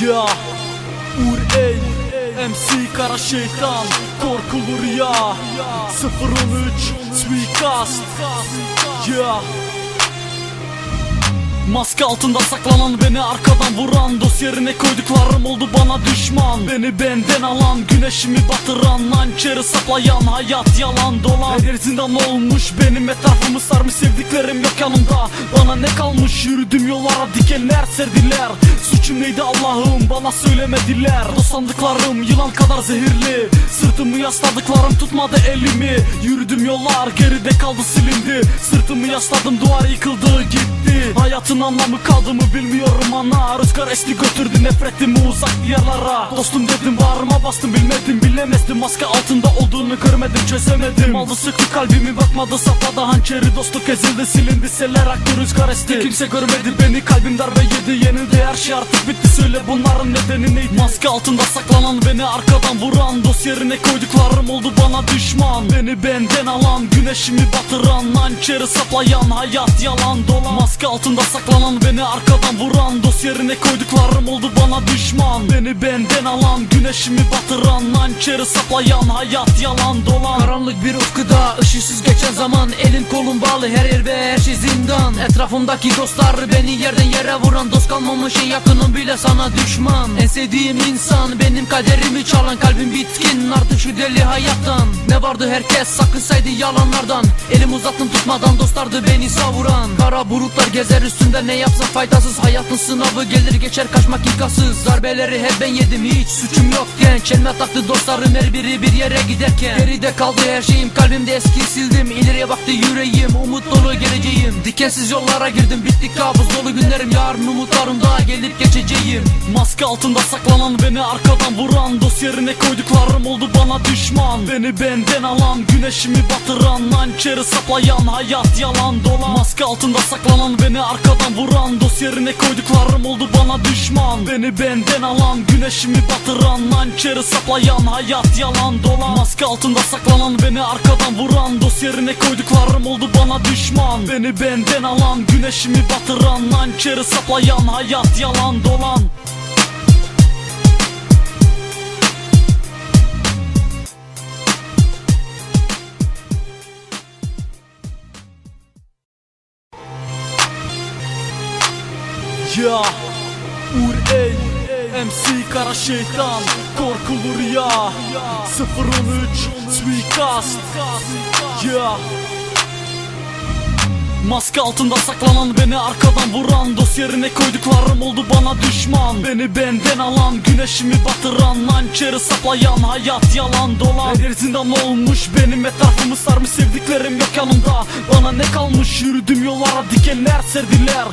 Ja, ur ej MC kara shejtan, kor kulluria Së fërëmyq, suikast Ja, Maske altında saklanan beni arkadan vuran Dost yerine koyduklarım oldu bana düşman. Beni benden alan güneşimi batıran Hançeri saplayan hayat yalan dolan. Her zindan olmuş benim etrafımı sarmış Sevdiklerim yok yanımda. Bana ne kalmış yürüdüm yollara dikenler serdiler Suçum neydi Allah'ım bana söylemediler. Dost sandıklarım yılan kadar zehirli. Sırtımı yasladıklarım tutmadı elimi. Yürüdüm yollar geride kaldı silindi. Sırtımı yasladım duvar yıkıldı gitti Hayatın anlamı kaldı mı bilmiyorum ana. Rüzgar esti götürdü nefretimi uzak diyarlara. Dostum dedim bağrıma bastım bilmedim bilemezdim. Maske altında olduğunu görmedim çözemedim. Aldı sıktı kalbimi bakmadı sapladı. Hançeri Dostluk ezildi silindi seller aktı rüzgar esti. Kimse görmedi beni kalbim darbe yedi yenildi her şey artık bitti. Söyle bunların nedeni neydi? Maske altında saklanan beni arkadan vuran Dost yerine koyduklarım oldu bana düşman. Beni benden alan güneşimi batıran Hançeri saplayan hayat yalan dolan. Maske altında saklanan beni arkadan vuran Dost yerine koyduklarım oldu bana düşman. Beni benden alan güneşimi batıran Hançeri saplayan hayat yalan dolan Karanlık bir ufkuda. Işıksız geçen zaman Elim kolum bağlı her yer ve her şey zindan. Etrafımdaki dostlar beni yerden yere vuran. Dost kalmamış en yakınım bile sana düşman. En sevdiğim insan benim kaderimi çalan. Kalbim bitkin artık şu deli hayattan. Ne vardı herkes sakınsaydı yalanlardan. Elim uzattım tutmadan dostlardı beni savuran. Kara bulutlar gezer üstünde ne yapsam faydasız. Hayatın sınavı gelir geçer kaçmak imkansız. Darbeleri hep ben yedim hiç suçum yokken Çelme taktı dostlarım her biri bir yere giderken Geride kaldı her şeyim kalbimde eski sildim. İleriye baktı yüreğim umut dolu geleceğim. Dikensiz yollara girdim bitti kabus dolu günlerim. Yarın umutlarımda gelip geçeceğim Maske altında saklanan beni arkadan vuran Dost koyduklarım oldu bana düşman. Beni benden alan güneşimi batıran Hançeri saplayan hayat yalan dolan. Maske altında saklanan beni arkadan vuran Dost koyduklarım oldu bana düşman. Beni benden alan güneşimi batıran Hançeri saplayan hayat yalan dolan. Maske altında saklanan beni arkadan vuran Dost koyduklarım oldu bana düşman. Beni benden alan güneşimi batıran Hançeri saplayan hayat yalan dolan Ya Uğur Ey MC Kara Şeytan Korkulur ya. 013 Suikast. Ya. Maske altında saklanan beni arkadan vuran Dost yerine koyduklarım oldu bana düşman. Beni benden alan güneşimi batıran Hançeri saplayan hayat yalan dolan. Her zindan olmuş benim etrafımı sarmış Sevdiklerim yok yanımda. Bana ne kalmış yürüdüm yollara dikenler serdiler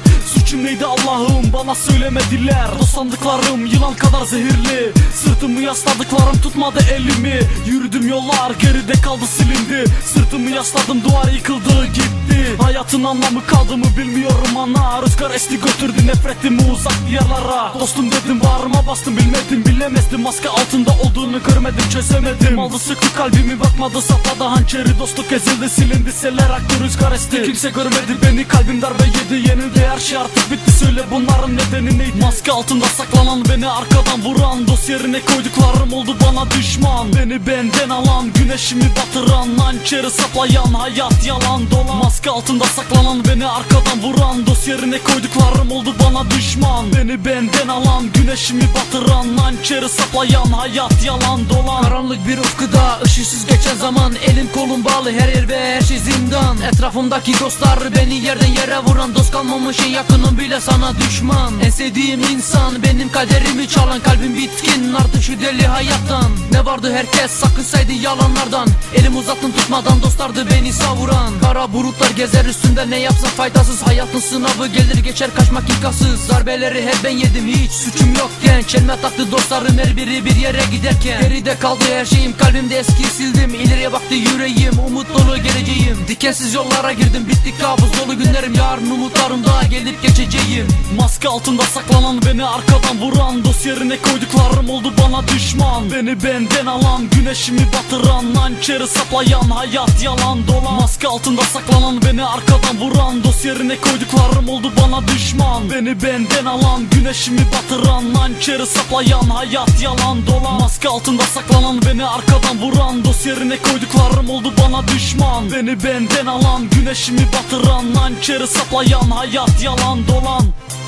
Suçum Allah'ım? Bana söylemediler. Dost sandıklarım yılan kadar zehirli. Sırtımı yasladıklarım tutmadı elimi. Yürüdüm yollar geride kaldı silindi. Sırtımı yasladım duvar yıkıldı gitti. Hayatın anlamı kaldı mı bilmiyorum ana. Rüzgar esti götürdü nefretimi uzak diyarlara. Dostum dedim bağrıma bastım bilmedim bilemezdim. Maske altında olduğunu görmedim çözemedim. Aldı sıktı kalbimi bakmadı sapladı. Hançeri Dostluk ezildi silindi seller aktı rüzgar esti. Kimse görmedi beni kalbim darbe yedi yenildi her şey artık bitti söyle bunların nedeni neydi Maske altında saklanan beni arkadan vuran. Dost yerine koyduklarım oldu bana düşman. Beni benden alan güneşimi batıran Hançeri saplayan hayat yalan dolan. Maske altında saklanan beni arkadan vuran. Dost yerine koyduklarım oldu bana düşman. Beni benden alan güneşimi batıran Hançeri saplayan hayat yalan dolan. Karanlık bir ufkuda ışıksız geçen zaman. Elim kolum bağlı her yer ve her şey zindan. Etrafımdaki dostlar beni yerden yere vuran. Dost kalmamış en yakınım bile sana düşman. En sevdiğim insan benim kaderimi çalan Kalbim bitkin. Artık şu deli hayattan Ne vardı herkes sakınsaydı yalanlardan. Elim uzattım tutmadan dostlardı beni savuran. Kara bulutlar gezer üstünde ne yapsam faydasız? Hayatın sınavı gelir geçer kaçmak imkansız. Darbeleri hep ben yedim hiç suçum yokken. Çelme taktı dostlarım her biri bir yere giderken. Geride kaldı her şeyim kalbimde eski sildim. İleriye baktı yüreğim umut dolu geleceğim. Dikensiz yollara girdim bitti kabus dolu günlerim. Yarın umutlarımda gelip geç geçeceğim Maske altında saklanan beni arkadan vuran Dost koyduklarım oldu bana düşman. Beni benden alan güneşimi batıran Nankeri saplayan hayat yalan dolan. Maske altında saklanan beni arkadan vuran Dost koyduklarım oldu bana düşman. Beni benden alan güneşimi batıran Nankeri saplayan hayat yalan dolan. Maske altında saklanan beni arkadan vuran Dost koyduklarım oldu bana düşman. Beni benden alan güneşimi batıran Nankeri saplayan hayat yalan dolan Thank you.